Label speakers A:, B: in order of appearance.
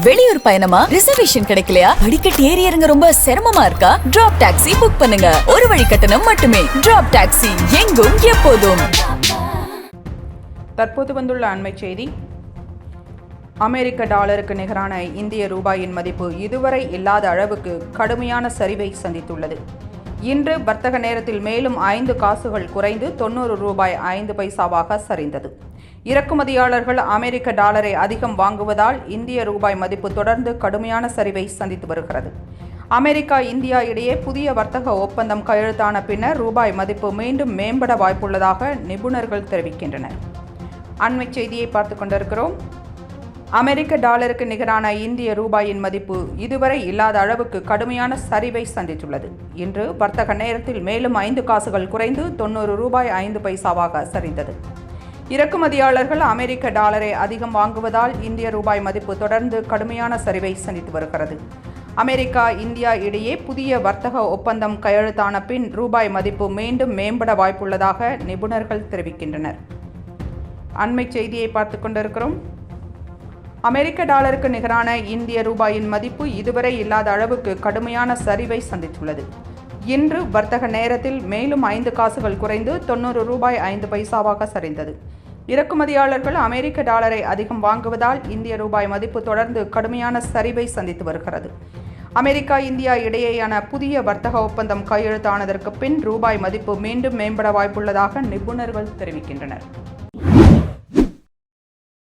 A: வெளியூர் பயணமா? ரிசர்வேஷன் கிடைக்கலையா? படிக்கட் ஏறி இறங்க ரொம்ப சிரமமா இருக்கா? டிராப் டாக்ஸி புக் பண்ணுங்க. ஒரு வழி கட்டணம் மட்டுமே. டிராப் டாக்ஸி எங்கும் எப்போதும்.
B: தற்போது வந்துள்ள அண்மை செய்தி. அமெரிக்க டாலருக்கு நிகரான இந்திய ரூபாயின் மதிப்பு இதுவரை இல்லாத அளவுக்கு கடுமையான சரிவை சந்தித்துள்ளது. இன்று வர்த்தக நேரத்தில் மேலும் ஐந்து காசுகள் குறைந்து தொண்ணூறு ரூபாய் ஐந்து பைசாவாக சரிந்தது. இறக்குமதியாளர்கள் அமெரிக்க டாலரை அதிகம் வாங்குவதால் இந்திய ரூபாய் மதிப்பு தொடர்ந்து கடுமையான சரிவை சந்தித்து வருகிறது. அமெரிக்கா இந்தியா இடையே புதிய வர்த்தக ஒப்பந்தம் கையெழுத்தான பின்னர் ரூபாய் மதிப்பு மீண்டும் மேம்பட வாய்ப்புள்ளதாக நிபுணர்கள் தெரிவிக்கின்றனர். அண்மைச் செய்தியை பார்த்து கொண்டிருக்கிறோம். அமெரிக்க டாலருக்கு நிகரான இந்திய ரூபாயின் மதிப்பு இதுவரை இல்லாத அளவுக்கு கடுமையான சரிவை சந்தித்துள்ளது. இன்று வர்த்தக நேரத்தில் மேலும் ஐந்து காசுகள் குறைந்து தொண்ணூறு ரூபாய் ஐந்து பைசாவாக சரிந்தது. இறக்குமதியாளர்கள் அமெரிக்க டாலரை அதிகம் வாங்குவதால் இந்திய ரூபாய் மதிப்பு தொடர்ந்து கடுமையான சரிவை சந்தித்து வருகிறது. அமெரிக்கா இந்தியா இடையே புதிய வர்த்தக ஒப்பந்தம் கையெழுத்தான பின் ரூபாய் மதிப்பு மீண்டும் மேம்பட வாய்ப்புள்ளதாக நிபுணர்கள் தெரிவிக்கின்றனர். அண்மைச் செய்தியை பார்த்து கொண்டிருக்கிறோம். அமெரிக்க டாலருக்கு நிகரான இந்திய ரூபாயின் மதிப்பு இதுவரை இல்லாத அளவுக்கு கடுமையான சரிவை சந்தித்துள்ளது. இன்று வர்த்தக நேரத்தில் மேலும் ஐந்து காசுகள் குறைந்து தொண்ணூறு ரூபாய் ஐந்து பைசாவாக சரிந்தது. இறக்குமதியாளர்கள் அமெரிக்க டாலரை அதிகம் வாங்குவதால் இந்திய ரூபாய் மதிப்பு தொடர்ந்து கடுமையான சரிவை சந்தித்து வருகிறது. அமெரிக்கா இந்தியா இடையேயான புதிய வர்த்தக ஒப்பந்தம் கையெழுத்தானதற்கு பின் ரூபாய் மதிப்பு மீண்டும் மேம்பட வாய்ப்புள்ளதாக நிபுணர்கள் தெரிவிக்கின்றனர்.